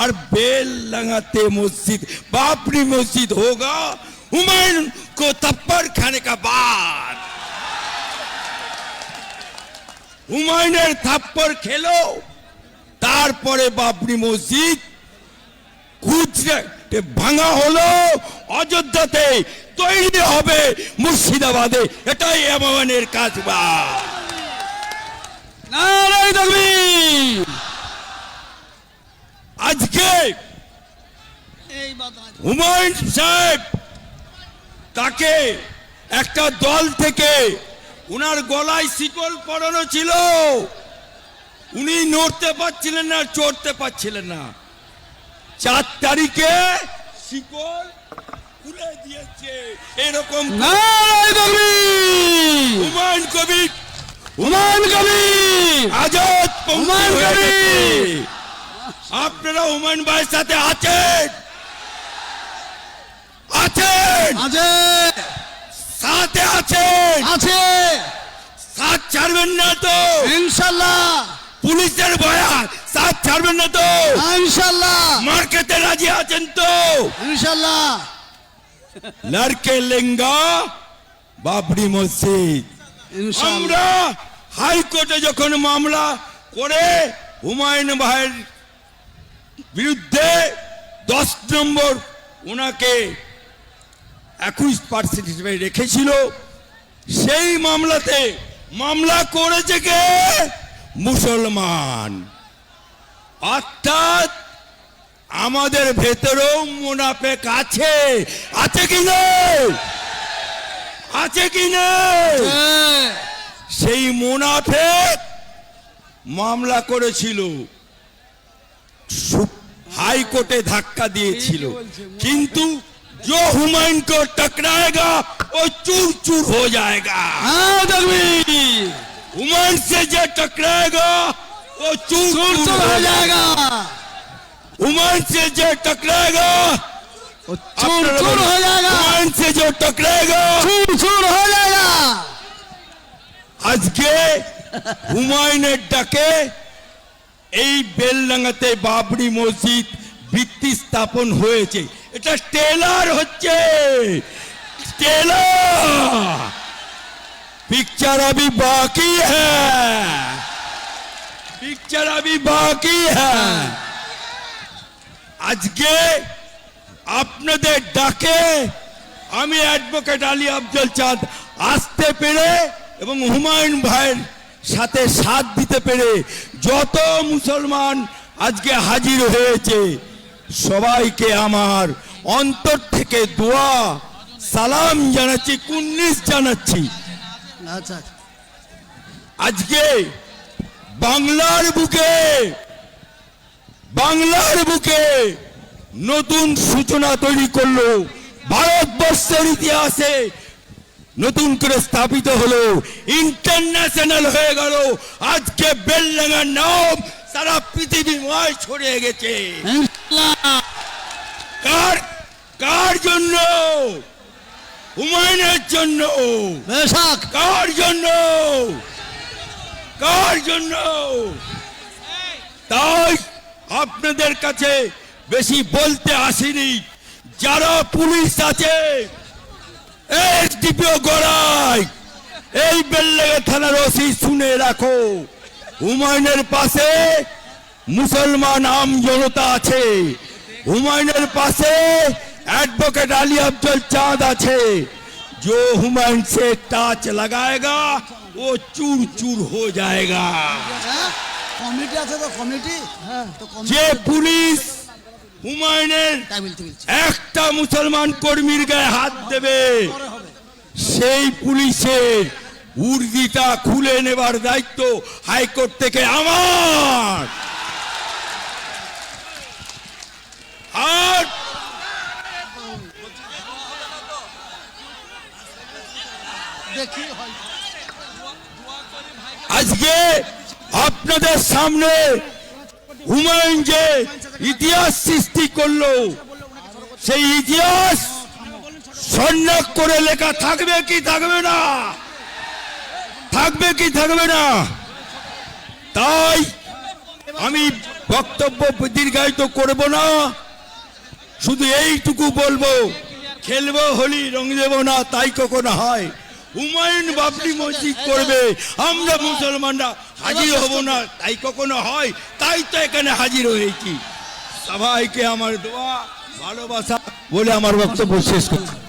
और बेल लगाते मस्जिद बाबरी मस्जिद होगा हुमायूं को थप्पड़ खाने का बाद হুমায়ুনের থাপ্পড় খেলো তারপরে বাবরি মসজিদ গুজরাটে ভাঙা হলো অযোধ্যাতে তৈরি হবে মুর্শিদাবাদে এটাই আমানের কাজ বা নারায় তাকবীর আজকে হুমায়ুন সাহেব তাকে একটা দল থেকে উনার গলায় শিকল পরানো ছিল। উনি নড়তে পারছিলেন না চড়তে পারছিলেন না। চার তারিখে শিকল খুলে দিয়েছে। এরকম হুমায়ুন কবি হুমায়ুন কবির। আজাদ হুমায়ুন। গেছে। আপনারা হুমায়ুন ভাইয়ের সাথে আছেন? আছেন? আছে। সাথে আছেন? আছে। সাথ ছাড়বেন না তো। ইনশাল্লাহ। পুলিশের ভয়া সাথ ছাড়বেন না তো। ইনশাল্লাহ। মার্কেটে রাজি আছেন তো। ইনশাল্লাহ। লড়কে লেঙ্গা বাবরি মসজিদ। আমরা হাইকোর্টে যখন মামলা করে হুমায়ুন ভাইয়ের বিরুদ্ধে দশ নম্বর ওনাকে একুশ পার্সেন্ট হিসেবে রেখেছিল। সেই মামলাতে মামলা করেছে কে? মুসলমান। অর্থাৎ আমাদের ভেতরেও মুনাফেক আছে। আছে কি নেই? আছে কি নেই? হ্যাঁ, সেই মুনাফেক মামলা করেছিল। হাইকোর্টে ধাক্কা দিয়েছিল কিন্তু जो हुमायूं को टकराएगा वो चूर चूर हो जाएगा হ্যাঁ তাকবীর हुमायूं से जो टकराएगा वो चूर চুর चूर চুর हो হয়ে जाएगा जाएगा हुमायूं से जो टकराएगा वो चूर আপনারা चूर বলুন, हो जाएगा हुमायूं से जो टकराएगा चूर चूर हो जाएगा আজকে হুমায়ুনের ডাকে এই বেলডাঙ্গাতে বাবরি মসজিদ ভিত্তি স্থাপন হয়েছে। এটা টেলার হচ্ছে। পিকচার আবি বাকি হ্যাঁ। পিকচার বাকি হ্যাঁ। আজকে আপনাদের ডাকে আমি অ্যাডভোকেট আলী আফজল চাঁদ আসতে পেরে এবং হুমায়ুন ভাইয়ের সাথে সাথ দিতে পেরে যত মুসলমান আজকে হাজির হয়েছে সবাইকে আমার অন্তর থেকে দোয়া সালাম জানাচ্ছি কুন্নিস জানাচ্ছি। আচ্ছা। আজকে বাংলার বুকে বাংলার বুকে নতুন সূচনা তৈরি করল ভারতবর্ষের ইতিহাসে। নতুন করে স্থাপিত হলো ইন্টারন্যাশনাল হয়ে গেল। আজকে বেলডাঙ্গার নাম সারা পৃথিবীময় ছড়িয়ে গেছে। কার কার জন্য? হুমায়ুনের জন্য। কার জন্য? কার জন্য? তাই আপনাদের কাছে বেশি বলতে আসিনি। যারা পুলিশ আছে এসডিপিও গড়াই এই বেল্লেগে থানার ওসি শুনে রাখো হুমায়ুনের পাশে মুসলমান আম জনতা আছে হুমায়ুনের পাশে एडवोकेट अली अफजल चांद আছে जो हुमायूं से टाच लगाएगा वो चूर चूर हो जाएगा কমিটি আছে তো কমিটি হ্যাঁ তো যে পুলিশ হুমায়ুনের তাই বলতে বলছি একটা মুসলমান কর্মীর গায়ে হাত দেবে পরে হবে সেই পুলিশের উর্দিটা খুলে নেবার দায়িত্ব হাইকোর্ট থেকে আমার। আর আজকে আপনাদের সামনে হুমায়ুন যে ইতিহাস সৃষ্টি করল সেই ইতিহাস সন্ন্যাক করে লেখা থাকবে কি থাকবে না? থাকবে কি থাকবে না? তাই আমি বক্তব্য দীর্ঘায়িত করব না। শুধু এইটুকু বলব, খেলব, হোলি রং দেবো না, তাই কখনো হয়? হুমায়ুন বাবরি মসজিদ করবে, আমরা মুসলমানরা হাজির হব না, তাই কখনো হয়? তাই তো এখানে হাজির হয়েছি। সবাইকে আমার দোয়া, ভালোবাসা বলে আমার বক্তব্য শেষ করছি।